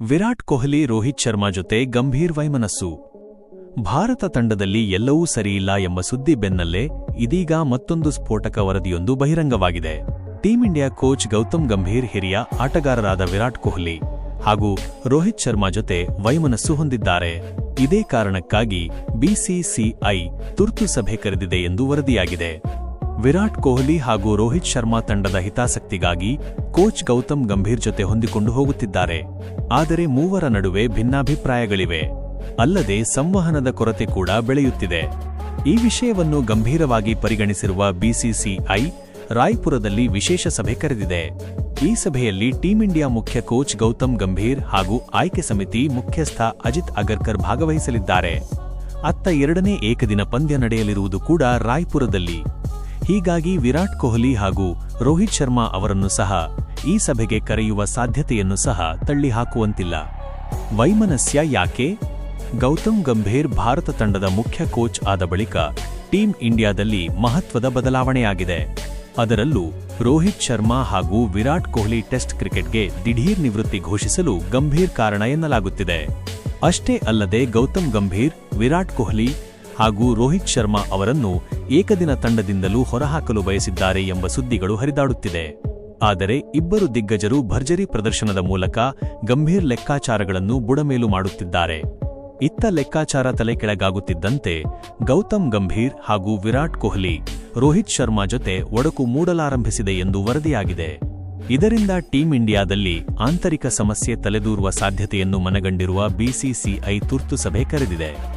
ವಿರಾಟ್ ಕೊಹ್ಲಿ, ರೋಹಿತ್ ಶರ್ಮಾ ಜೊತೆ ಗಂಭೀರ್ ವೈಮನಸ್ಸು. ಭಾರತ ತಂಡದಲ್ಲಿ ಎಲ್ಲವೂ ಸರಿಯಿಲ್ಲ ಎಂಬ ಸುದ್ದಿ ಬೆನ್ನಲ್ಲೇ ಇದೀಗ ಮತ್ತೊಂದು ಸ್ಫೋಟಕ ವರದಿಯೊಂದು ಬಹಿರಂಗವಾಗಿದೆ. Team India coach Gautam Gambhir, ಹಿರಿಯ ಆಟಗಾರರಾದ ವಿರಾಟ್ ಕೊಹ್ಲಿ ಹಾಗೂ ರೋಹಿತ್ ಶರ್ಮಾ ಜೊತೆ ವೈಮನಸ್ಸು ಹೊಂದಿದ್ದಾರೆ. ಇದೇ ಕಾರಣಕ್ಕಾಗಿ ಬಿಸಿಸಿಐ ತುರ್ತು ಸಭೆ ಕರೆದಿದೆ ಎಂದು ವರದಿಯಾಗಿದೆ. ವಿರಾಟ್ ಕೊಹ್ಲಿ ಹಾಗೂ ರೋಹಿತ್ ಶರ್ಮಾ ತಂಡದ ಹಿತಾಸಕ್ತಿಗಾಗಿ ಕೋಚ್ ಗೌತಮ್ ಗಂಭೀರ್ ಜೊತೆ ಹೊಂದಿಕೊಂಡು ಹೋಗುತ್ತಿದ್ದಾರೆ. ಆದರೆ ಮೂವರ ನಡುವೆ ಭಿನ್ನಾಭಿಪ್ರಾಯಗಳಿವೆ. ಅಲ್ಲದೆ ಸಂವಹನದ ಕೊರತೆ ಕೂಡ ಬೆಳೆಯುತ್ತಿದೆ. ಈ ವಿಷಯವನ್ನು ಗಂಭೀರವಾಗಿ ಪರಿಗಣಿಸಿರುವ ಬಿಸಿಸಿಐ ರಾಯ್ಪುರದಲ್ಲಿ ವಿಶೇಷ ಸಭೆ ಕರೆದಿದೆ. ಈ ಸಭೆಯಲ್ಲಿ ಟೀಂ ಇಂಡಿಯಾ ಮುಖ್ಯ ಕೋಚ್ ಗೌತಮ್ ಗಂಭೀರ್ ಹಾಗೂ ಆಯ್ಕೆ ಸಮಿತಿ ಮುಖ್ಯಸ್ಥ ಅಜಿತ್ ಅಗರ್ಕರ್ ಭಾಗವಹಿಸಲಿದ್ದಾರೆ. ಅತ್ತ ಎರಡನೇ ಏಕದಿನ ಪಂದ್ಯ ನಡೆಯಲಿರುವುದು ಕೂಡ ರಾಯ್ಪುರದಲ್ಲಿ. ಹೀಗಾಗಿ ವಿರಾಟ್ ಕೊಹ್ಲಿ ಹಾಗೂ ರೋಹಿತ್ ಶರ್ಮಾ ಅವರನ್ನು ಸಹ ಈ ಸಭೆಗೆ ಕರೆಯುವ ಸಾಧ್ಯತೆಯನ್ನು ಸಹ ತಳ್ಳಿಹಾಕುವಂತಿಲ್ಲ. ವೈಮನಸ್ಯ ಯಾಕೆ? ಗೌತಮ್ ಗಂಭೀರ್ ಭಾರತ ತಂಡದ ಮುಖ್ಯ ಕೋಚ್ ಆದ ಬಳಿಕ ಟೀಂ ಇಂಡಿಯಾದಲ್ಲಿ ಮಹತ್ವದ ಬದಲಾವಣೆಯಾಗಿದೆ. ಅದರಲ್ಲೂ ರೋಹಿತ್ ಶರ್ಮಾ ಹಾಗೂ ವಿರಾಟ್ ಕೊಹ್ಲಿ ಟೆಸ್ಟ್ ಕ್ರಿಕೆಟ್ಗೆ ದಿಢೀರ್ ನಿವೃತ್ತಿ ಘೋಷಿಸಲು ಗಂಭೀರ್ ಕಾರಣ ಎನ್ನಲಾಗುತ್ತಿದೆ. ಅಷ್ಟೇ ಅಲ್ಲದೆ ಗೌತಮ್ ಗಂಭೀರ್, ವಿರಾಟ್ ಕೊಹ್ಲಿ ಹಾಗೂ ರೋಹಿತ್ ಶರ್ಮಾ ಅವರನ್ನು ಏಕದಿನ ತಂಡದಿಂದಲೂ ಹೊರಹಾಕಲು ಬಯಸಿದ್ದಾರೆ ಎಂಬ ಸುದ್ದಿಗಳು ಹರಿದಾಡುತ್ತಿದೆ. ಆದರೆ ಇಬ್ಬರು ದಿಗ್ಗಜರು ಭರ್ಜರಿ ಪ್ರದರ್ಶನದ ಮೂಲಕ ಗಂಭೀರ್ ಲೆಕ್ಕಾಚಾರಗಳನ್ನು ಬುಡಮೇಲು ಮಾಡುತ್ತಿದ್ದಾರೆ. ಇತ್ತ ಲೆಕ್ಕಾಚಾರ ತಲೆಕೆಳಗಾಗುತ್ತಿದ್ದಂತೆ ಗೌತಮ್ ಗಂಭೀರ್ ಹಾಗೂ ವಿರಾಟ್ ಕೊಹ್ಲಿ, ರೋಹಿತ್ ಶರ್ಮಾ ಜೊತೆ ಒಡಕು ಮೂಡಲಾರಂಭಿಸಿದೆ ಎಂದು ವರದಿಯಾಗಿದೆ. ಇದರಿಂದ ಟೀಂ ಇಂಡಿಯಾದಲ್ಲಿ ಆಂತರಿಕ ಸಮಸ್ಯೆ ತಲೆದೂರುವ ಸಾಧ್ಯತೆಯನ್ನು ಮನಗಂಡಿರುವ ಬಿಸಿಸಿಐ ತುರ್ತು ಸಭೆ ಕರೆದಿದೆ.